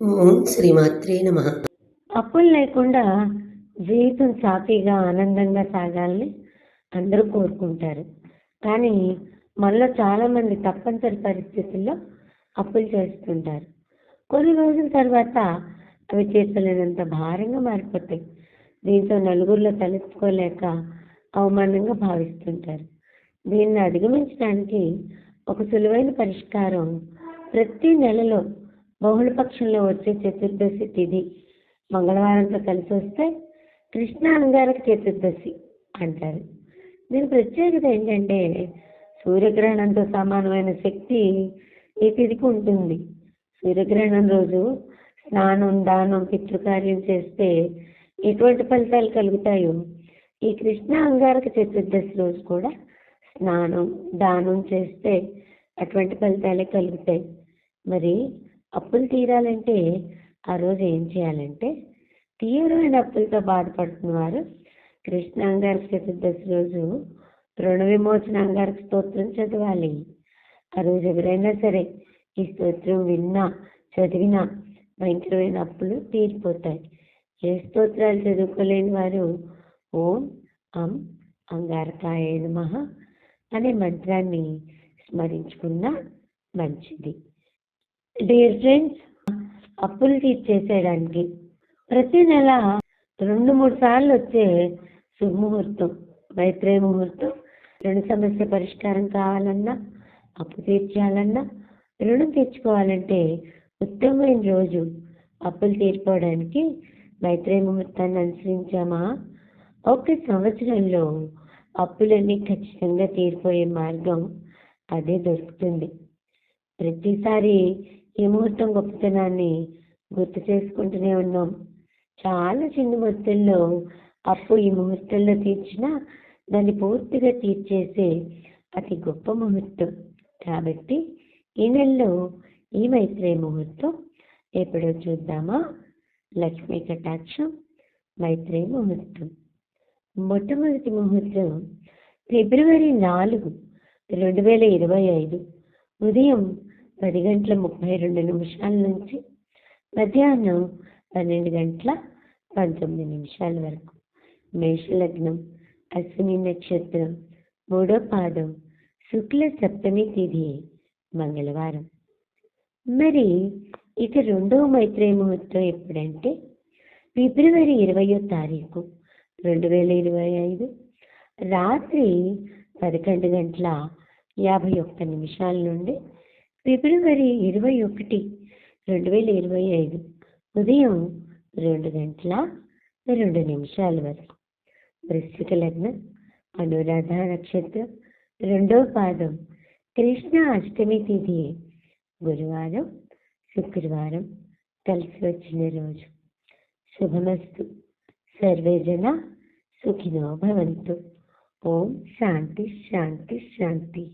ఓం శ్రీమాత్రే నమ. అప్పులు లేకుండా జీవితం సాఫీగా ఆనందంగా సాగాలని అందరూ కోరుకుంటారు. కానీ మనలో చాలామంది తప్పనిసరి పరిస్థితుల్లో అప్పులు చేస్తుంటారు. కొన్ని రోజుల తర్వాత అవి తీర్చలేనంత భారంగా మారిపోతాయి. దీంతో నలుగురిలో తలెత్తుకోలేక అవమానంగా భావిస్తుంటారు. దీన్ని అధిగమించడానికి ఒక సులువైన పరిష్కారం ప్రతి నెలలో బహుళపక్షంలో వచ్చే చతుర్దశి తిథి. మంగళవారంతో కలిసి వస్తే కృష్ణ అంగారక చతుర్దశి అంటారు. దీని ప్రత్యేకత ఏంటంటే సూర్యగ్రహణంతో సమానమైన శక్తి ఈ తిథికి ఉంటుంది. సూర్యగ్రహణం రోజు స్నానం దానం పితృకార్యం చేస్తే ఎటువంటి ఫలితాలు కలుగుతాయో ఈ కృష్ణ అంగారక చతుర్దశి రోజు కూడా స్నానం దానం చేస్తే అటువంటి ఫలితాలే కలుగుతాయి. మరి అప్పులు తీరాలంటే ఆ రోజు ఏం చేయాలంటే తీవ్రమైన అప్పులతో బాధపడుతున్న వారు కృష్ణ అంగారక చతుర్దశి రోజు రుణ విమోచన అంగారక స్తోత్రం చదవాలి. ఆ రోజు ఎవరైనా సరే ఈ స్తోత్రం విన్నా చదివినా భయంకరమైన అప్పులు తీరిపోతాయి. ఏ స్తోత్రాలు చదువుకోలేని వారు ఓం అం అంగారకాయ నమః అనే మంత్రాన్ని స్మరించుకున్నా మంచిది. డియర్ ఫ్రెండ్స్ అప్పులు తీర్చేసేయడానికి ప్రతి నెల రెండు మూడు సార్లు వచ్చే శుభముహూర్తం మైత్రే ముహూర్తం. రుణ సమస్య పరిష్కారం కావాలన్నా అప్పు తీర్చాలన్నా రుణం తీర్చుకోవాలంటే ఉత్తమమైన రోజు అప్పులు తీర్చుకోవడానికి మైత్రే ముహూర్తాన్ని అనుసరించామా? ఒక సంవత్సరంలో అప్పులన్నీ ఖచ్చితంగా తీరిపోయే మార్గం అదే దొరుకుతుంది. ప్రతిసారి ఈ ముహూర్తం గొప్పతనాన్ని గుర్తు చేసుకుంటూనే ఉన్నాం. చాలా చిన్న మొత్తంలో అప్పు ఈ ముహూర్తంలో తీర్చినా దాన్ని పూర్తిగా తీర్చేసే అతి గొప్ప ముహూర్తం. కాబట్టి ఈ నెలలో ఈ మైత్రే ముహూర్తం ఎప్పుడో చూద్దామా? లక్ష్మీ కటాక్షం మైత్రే ముహూర్తం. మొట్టమొదటి ముహూర్తం ఫిబ్రవరి నాలుగు రెండు వేల ఇరవై ఐదు. ఉదయం పది గంటల ముప్పై రెండు నిమిషాల నుంచి మధ్యాహ్నం పన్నెండు గంటల పంతొమ్మిది నిమిషాల వరకు మేషలగ్నం అశ్విని నక్షత్రం మూడో పాదం శుక్ల సప్తమి తిథి మంగళవారం. మరి ఇక రెండవ మైత్రేయ ముహూర్తం ఎప్పుడంటే ఫిబ్రవరి ఇరవయో తారీఖు రెండు వేల ఇరవై ఐదు రాత్రి పదకొండు గంటల యాభై ఒక్క నిమిషాల నుండి ఫిబ్రవరి ఇరవై ఒకటి రెండు వేల ఇరవై ఐదు ఉదయం రెండు గంటల రెండు నిమిషాల వరకు. వృశ్చిక లగ్నం అనురాధ నక్షత్రం. రెండో పాదం కృష్ణ అష్టమి తిథి. గురువారం శుక్రవారం కలిసి వచ్చిన రోజు. శుభమస్తు. సర్వేజన సుఖినో భవంతు. ఓం శాంతి శాంతి శాంతి.